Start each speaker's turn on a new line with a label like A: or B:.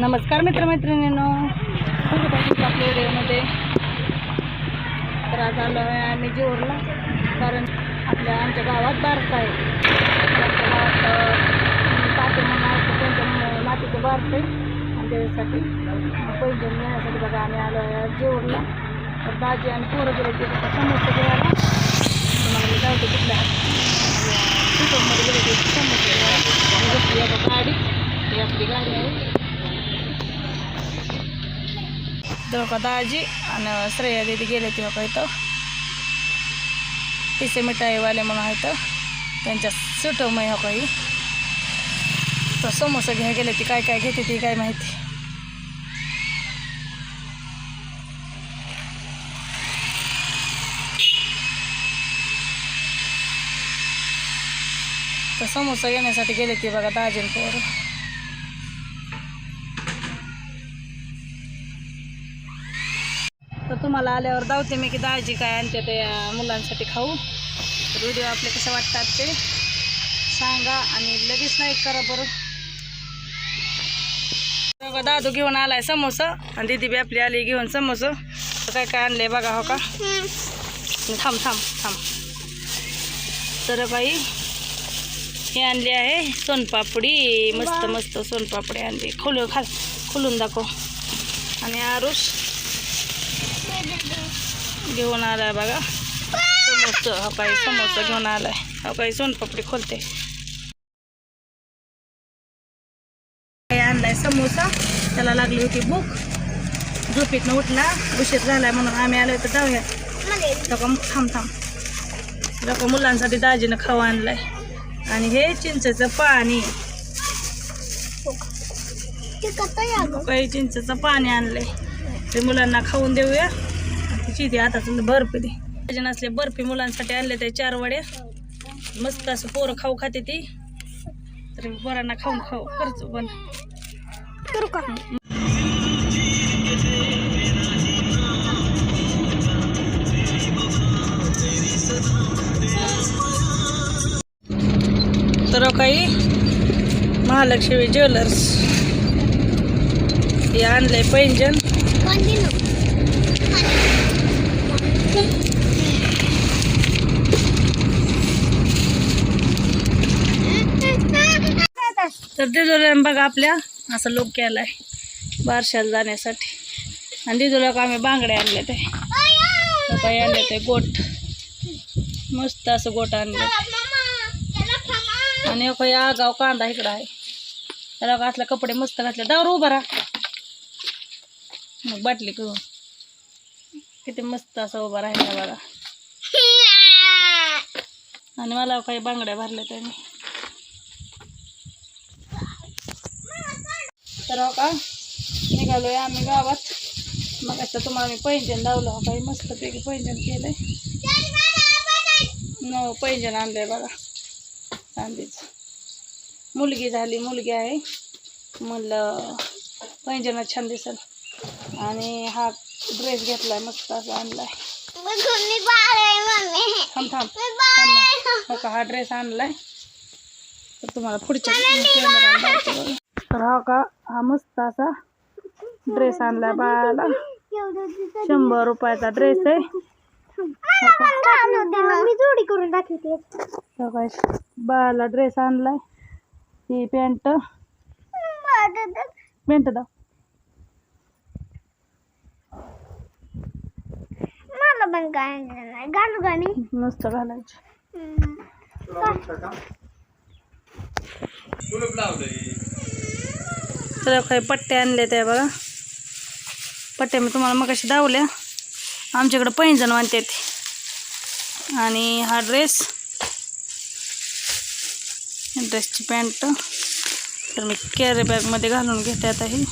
A: नमस्कार मित्रमैत्रिणींनो. आपल्या व्हिडिओमध्ये तर आज आलो आहे आम्ही जेवरला कारण आपल्या आमच्या गावात बारसं आहे. आमच्या गावात म्हणून मातीचं बारस आहे. आणि त्याच्यासाठी पैसे घेण्यासाठी बघा आम्ही आलो आहे आज जेवरला तर दाजी आणि पोरं गेले ते समोसे घ्यायला. तुम्हाला मी जाऊ कुठल्या मध्ये गेले ते का दाजी आणि श्रेया दिदी गेले ते बघा इथं पिसे मिठाईवाले म्हणून आहेत त्यांच्या सुटवमय हो काही. तर समोसा घ्या गेले ती काय काय घेते ती काय माहिती. तर समोसा घेण्यासाठी गेले ती बघा दाजीन पोरं. तुम्हाला आल्यावर धावते मी की दाजी काय आणते ते मुलांसाठी खाऊ. तर व्हिडिओ आपले कसे वाटतात ते सांगा आणि लगेच लाईक करा बरं. बघा दादू घेऊन आलाय समोसा आणि दिदी बी आपली आली घेऊन समोसा. तर काय काय आणले बघा हो का? थांब थांब थांब. तर बाई हे आणले आहे सोनपापडी. मस्त मस्त सोनपापडी आणली. खोलू खाल खोलून दाखव. आणि आरुष. घेऊन आलाय बघा. समोसा हा काही समोसा घेऊन आलाय. हा काही सोनपापडी खोलते. आणलाय समोसा. त्याला लागली होती भूक. झोपीतनं उठला उशीर झालाय म्हणून आम्ही आलोय तर जाऊया. लोक थांब थांब. लोक मुलांसाठी दाजीनं खावा आणलाय. आणि हे चिंचेचं पाणी. काही चिंचेचं पाणी आणलंय. ते मुलांना खाऊन देऊया. तिची ती आता तुला बर्फी दे. पाहिजे नसले बर्फी मुलांसाठी आणले ते चार वड्या. मस्त असं पोरं खाऊ खाते ती. तर पोरांना खाऊन खाऊ. खर्च बंद करू का? तर काही महालक्ष्मी ज्वेलर्स हे आणलंय पैंजन तर दिदूला बघा आपल्या असं लोक केलाय बारशाला जाण्यासाठी. आणि दिदूला का आम्ही बांगडे आणले ते. काही आणले ते गोट. मस्त असं गोट आणले. आणि काही आगाव कांदा इकडं आहे. त्याला असले कपडे मस्त घातले. दारू उभा राहा. मग बाटली करून किती मस्त असा उभा राहिला बघा. आणि मला काही बांगड्या भरल्या त्यांनी. तर हो का निघालोय आम्ही गावात. मग आता तुम्हाला मी पैंजण लावलं हो काही मस्तपैकी पैंजण केलंय. न पैंजण आणलंय बघा. चांदीचं. मुलगी झाली मुलगी आहे. म्हणलं पैंजण छान दिसल. आणि हा ड्रेस घेतलाय मस्त असा आणलाय. थांब थांब. हो का हा ड्रेस आणलाय. तर तुम्हाला पुढच्या कॅमेरा. तर हा का हा मस्त असा ड्रेस आणलाय बाळाला. शंभर रुपयाचा ड्रेस आहे.
B: मी जोडी करून दाखवते.
A: काय बाळाला ड्रेस आणलाय. ही पॅन्ट पॅन्ट दाव
B: मला पण काय नाही. घालू गाणी.
A: मस्त घालायची. तर काही पट्ट्या आणल्या त्या बघा. पट्ट्या मी तुम्हाला मग अशी दावल्या आमच्याकडं पैंजण ते आणि हा ड्रेस ड्रेसची पॅन्ट. तर मी कॅरी बॅगमध्ये घालून घेते आता ही.